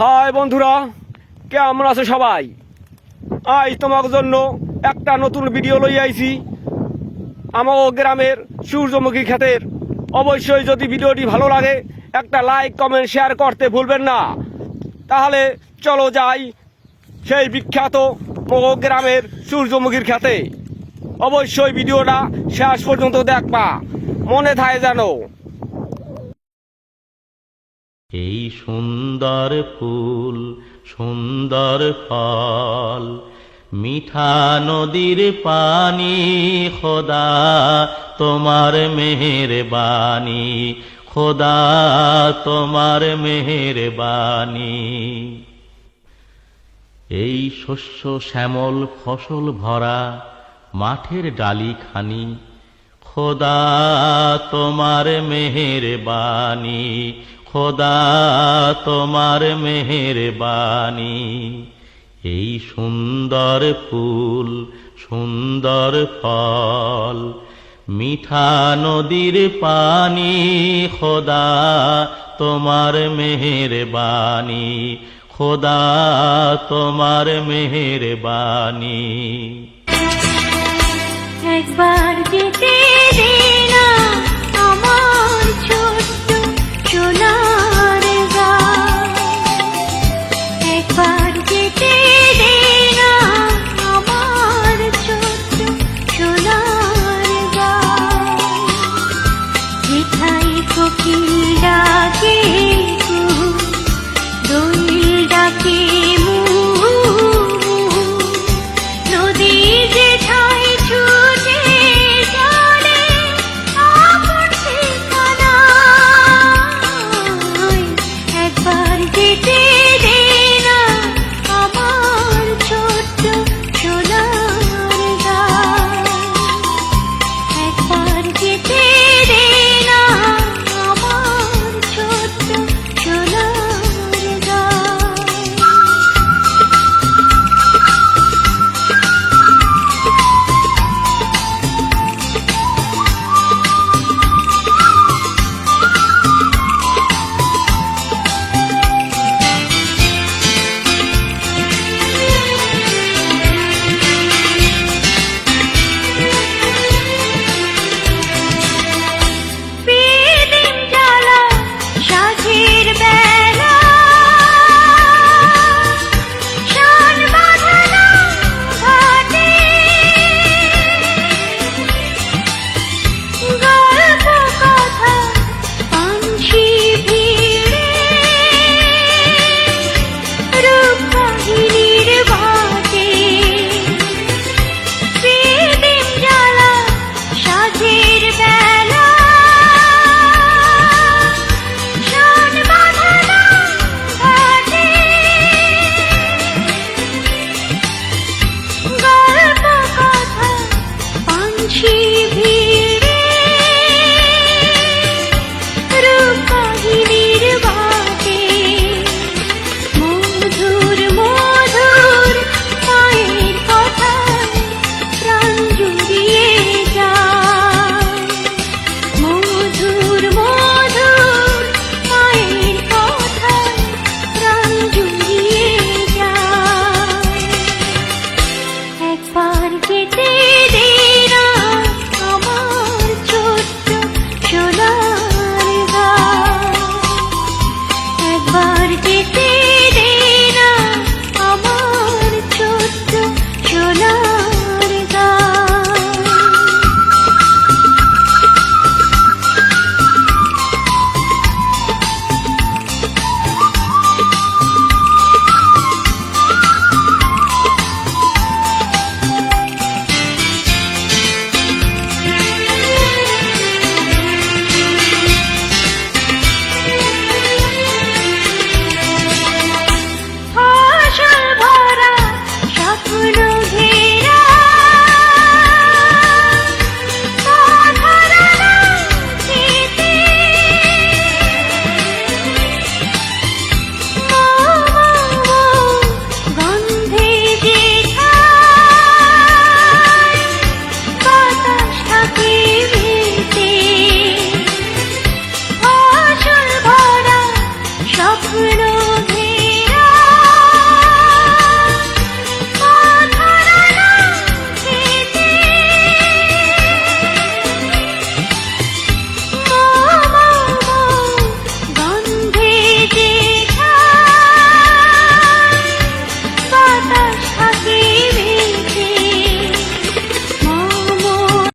High বন্ধুরা, কেমন আছে সবাই? আজ তোমার জন্য একটা নতুন ভিডিও লই আইছি। আমার গ্রামের সূর্যমুখী ক্ষেতের। অবশ্যই যদি ভিডিওটি ভালো লাগে, একটা লাইক কমেন্ট শেয়ার করতে ভুলবেন না। তাহলে চলো যাই সেই বিখ্যাত মগো গ্রামের সূর্যমুখীর খেতে অবশ্যই ভিডিওটা শেষ পর্যন্ত দেখবা। মনে থাকে জানো এই সুন্দর ফুল, সুন্দর ফল, মিঠা নদীর পানি, খোদা তোমার মেহের বাণী খোদা তোমার মেহের বাণী এই শস্য শ্যামল ফসল ভরা মাঠের ডালি খানি খোদা তোমার মেহের বাণী খোদা তোমার মেহের বাণী এই সুন্দর ফুল, সুন্দর ফল, মিঠা নদীর পানি, খোদা তোমার মেহের বাণী খোদা তোমার মেহের বাণী একবার যেতে নাই কোকিল ডাকে দোল keep